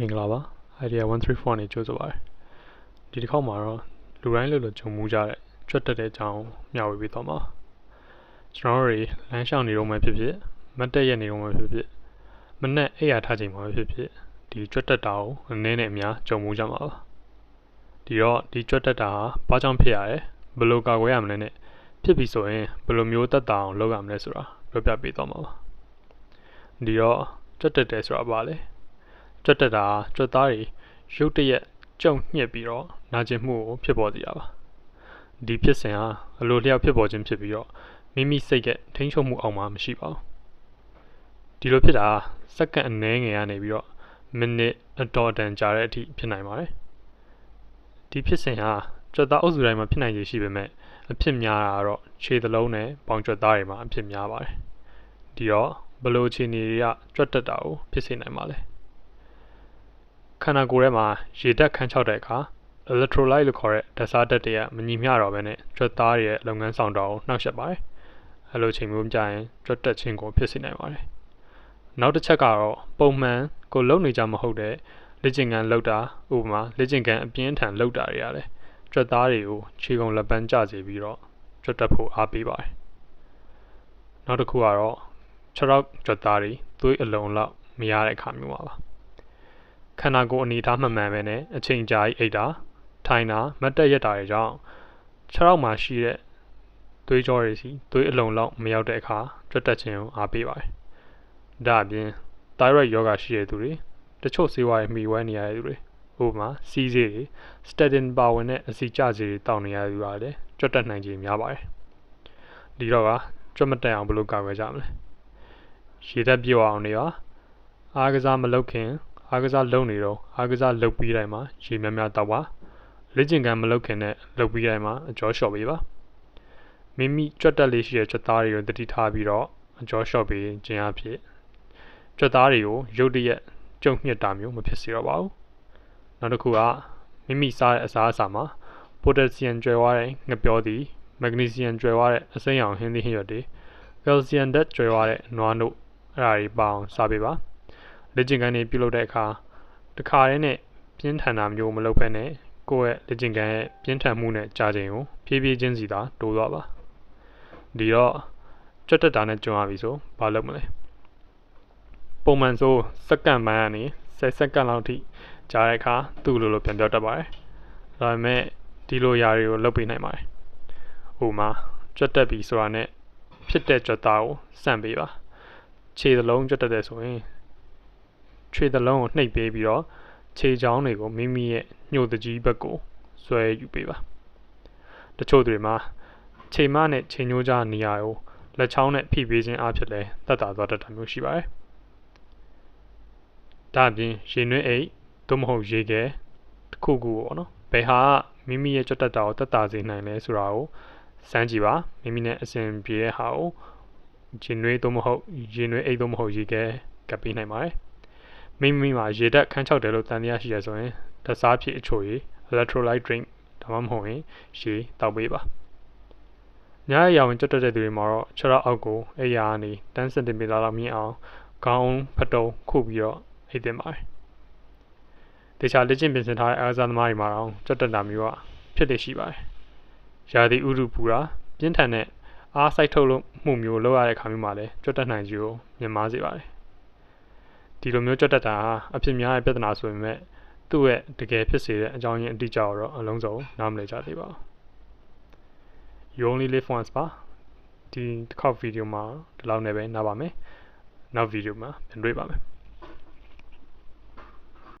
မင်္ဂလာပါ idea 134နဲ့ကြိုးဆိုပါရစေဒီတစ်ခေါက်မှာတော့လူတိုင်းလို့လို့ဂျုံမှုကြတဲ့ကြွတ်တက်တဲ့အကြောင်းမျှဝေပေးသွားမှာကျွန်တော်တို့တွေလမ်းလျှောက်နေတော့မှဖြစ်ဖြစ်မတ်တက်ရက်နေတော့မှဖြစ်ဖြစ်မနဲ့အိယာထားချိန်မှာဖြစ်ဖြစ်ဒီကြွတ်တက်တာကိုအနည်းနဲ့အများဂျုံမှုကြမှာပါဒီတော့ဒီကြွတ်တက်တာဟာဘာကြောင့်ဖြစ်ရလဲဘယ်လိုကာကွယ်ရမလဲနဲ့ဖြစ်ပြီဆိုရင်ဘယ်လိုမျိုးတက်တာအောင်လုပ်ရမလဲဆိုတာပြောပြပေးသွားမှာပါဒီတော့ကြွတ်တက်တယ်ဆိုတာဘာလဲ ကြွတ်တက်တာကြွတ်သားတွေရုတ်တရက်ကြုံညှစ်ပြီးတော့နာကျင်မှုကိုဖြစ်ပေါ်စေတာပါဒီဖြစ်စဉ်ဟာအလိုလျောက်ဖြစ်ပေါ်ခြင်းဖြစ်ပြီးတော့မိမိစိတ်ကထိန်းချုပ်မှုအောက်မှာမရှိပါဘူးဒီလိုဖြစ်တာစက္ကန့်အနည်းငယ်ကနေပြီးတော့မိနစ်အတော်တန်ကြာတဲ့အထိဖြစ်နိုင်ပါတယ်ဒီဖြစ်စဉ်ဟာကြွတ်သားအုပ်စုတိုင်းမှာဖြစ်နိုင်ခြေရှိပေမဲ့အဖြစ်များတာတော့ခြေသလုံးနဲ့ပေါင်ကြွတ်သားတွေမှာအဖြစ်များပါတယ်ဒီတော့ဘလို့အခြေအနေတွေကကြွတ်တက်တာကိုဖြစ်စေနိုင်ပါလဲ ခန္ဓာကိုယ်ထဲမှာရေဓာတ်ခန်းချောက်တဲ့အခါ electrolyte လို့ခေါ်တဲ့ဓာတ်စားဓာတ်တွေကမညီမျှတော့ဘဲနဲ့ကြွက်သားရဲ့လုပ်ငန်းဆောင်တာကိုနှောက်ယှက်ပါတယ်။အဲလိုချိန်မျိုးကြရင်ကြွက်တက်ခြင်းကိုဖြစ်စေနိုင်ပါတယ်။နောက်တစ်ချက်ကတော့ပုံမှန်ကိုလုံနေကြမဟုတ်တဲ့လက်ကျင်ကန်လောက်တာဥပမာလက်ကျင်ကန်အပြင်းထန်လောက်တာတွေရတယ်။ကြွက်သားတွေကိုခြေကုံလက်ပန်းကျစေပြီးတော့ကြွက်တက်ဖို့အားပေးပါတယ်။နောက်တစ်ခုကတော့ခြေထောက်ကြွက်သားတွေသွေးအလုံးလောက်မရတဲ့အခါမျိုးပါပါ။ ခန္ဓာကိုယ်အနေထားမှန်မှန်ပဲနဲ့အချိန်ကြာကြီးအိတ်တာထိုင်တာမတ်တက်ရက်တာတွေကြောင့်ခြေထောက်မှာရှိတဲ့သွေးကြောတွေစီသွေးအလုံးလောက်မရောက်တဲ့အခါကြွတ်တက်ခြင်းကိုအားပေးပါတယ်။ဒါအပြင် thyroid ယောဂရှိတဲ့သူတွေတချို့ဆေးဝါးတွေမှီဝဲနေရတဲ့သူတွေဥပမာစီးစေးတွေ statin ပါဝင်တဲ့အစီကျစေးတွေတောင်းနေရတဲ့သူတွေလည်းကြွတ်တက်နိုင်ခြင်းများပါတယ်။ဒီတော့ကကြွတ်မတက်အောင်ဘယ်လိုကာကွယ်ကြမလဲ။ရေဓာတ်ပြည့်အောင်နေပါအားကစားမလုပ်ခင် အားကစားလုပ်နေတော့အားကစားလုပ်ပြီးတိုင်းမှာရေများများတောက်ပါလေ့ကျင့်ခန်းမလုပ်ခင်နဲ့လုပ်ပြီးတိုင်းမှာအကျော်လျှော့ပေးပါမိမိကြွက်တက်လေးရှိတဲ့ကြွက်သားတွေကိုတတိထားပြီးတော့အကျော်လျှော့ပေးခြင်းအဖြစ်ကြွက်သားတွေကိုရုတ်တရက်ကျုံညှစ်တာမျိုးမဖြစ်စေတော့ပါဘူးနောက်တစ်ခုကမိမိစားတဲ့အစားအစာမှာပိုတက်ဆီယမ်ကျွဲဝါးတဲ့ငပြောသည်မက်ဂနီဆီယမ်ကျွဲဝါးတဲ့အစိမ်းရောင်ဟင်းသီးဟင်းရွက်တွေကယ်လ်ဆီယမ်ဓာတ်ကျွဲဝါးတဲ့နွားနို့အဲ့ဒါတွေပေါအောင်စားပေးပါ လက်ကျင်ကန်တွေပြုလုပ်တဲ့အခါတခါတည်းနဲ့ပြင်းထန်တာမျိုးမလုပ်ဘဲနဲ့ကိုယ့်ရဲ့လက်ကျင်ကန်ရဲ့ပြင်းထန်မှုနဲ့ကြာချိန်ကိုဖြည်းဖြည်းချင်းစီသာတိုးသွားပါဒီတော့ကြွတ်တက်တာနဲ့ကြုံရပြီဆိုဘာလုပ်မလဲပုံမှန်ဆိုစက္ကန့်ပိုင်းကနေ10စက္ကန့်လောက်ထိကြာတဲ့အခါသူ့လိုလိုပြန်ပြောတတ်ပါတယ်ဒါပေမဲ့ဒီလိုຢာတွေကိုလုပ်ပေးနိုင်ပါတယ်ဥပမာကြွတ်တက်ပြီဆိုတာနဲ့ဖြစ်တဲ့ကြွတ်သားကိုစန့်ပေးပါခြေသလုံးကြွတ်တက်တယ်ဆိုရင် ခြေသလုံးကိုနှိပ်ပေးပြီးတော့ခြေချောင်းတွေကိုမိမိရဲ့ညှို့တကြီးဘက်ကိုဆွဲယူပေးပါတချို့တွေမှာခြေမနဲ့ခြေညှိုးကြားနေရာကိုလက်ချောင်းနဲ့ဖိပေးခြင်းအဖြစ်လဲတက်တာသွားတတ်တာမျိုးရှိပါတယ်ဒါအပြင်ရေနွေးအိတ်သို့မဟုတ်ရေခဲတစ်ခုခုပေါ့နော်ဘယ်ဟာမိမိရဲ့ကြွတ်တက်တာကိုတက်တာစေနိုင်လဲဆိုတာကိုစမ်းကြည့်ပါမိမိနဲ့အစဉ်ပြေတဲ့ဟာကိုရေနွေးသို့မဟုတ်ရေနွေးအိတ်သို့မဟုတ်ရေခဲကပ်ပေးနိုင်ပါတယ် မိမိမှာရေဓာတ်ခန်းချောက်တယ်လို့တန်တရားရှိရဆိုရင်ဓာတ်စားဖြစ်အချို့ရေ electrolyte drink ဒါမှမဟုတ်ရင်ရေတောက်ပေးပါညရရောင်ကြွတက်တဲ့သူတွေမှာတော့ခြေထောက်အောက်ကိုအိယာကနေ10 cm လောက်မြင့်အောင်ခေါင်းဖတုံခုပြီးတော့အိတ်တင်ပါတယ်တခြားလက်ကျင့်ပြင်ဆင်ထားတဲ့အားစားသမားတွေမှာတော့ကြွတက်တာမျိုးကဖြစ်နေရှိပါတယ်ရာသီဥတုပူတာပြင်းထန်တဲ့အားစိုက်ထုတ်လို့မှုမျိုးလောက်ရတဲ့ခါမျိုးမှာလည်းကြွတက်နိုင်ခြင်းကိုမြင်မာစေပါတယ် ဒီလိုမျိုးကြွတက်တာအဖြစ်များတဲ့ပြဿနာဆိုပေမဲ့သူ့ရဲ့တကယ်ဖြစ်စေတဲ့အကြောင်းရင်းအတိအကျတော့အလုံးစုံနားမလည်ကြသေးပါဘူး You only live once ပါဒီတစ်ခေါက်ဗီဒီယိုမှာဒီလောက်နဲ့ပဲနားပါမယ်နောက်ဗီဒီယိုမှာပြန်တွေ့ပါမယ်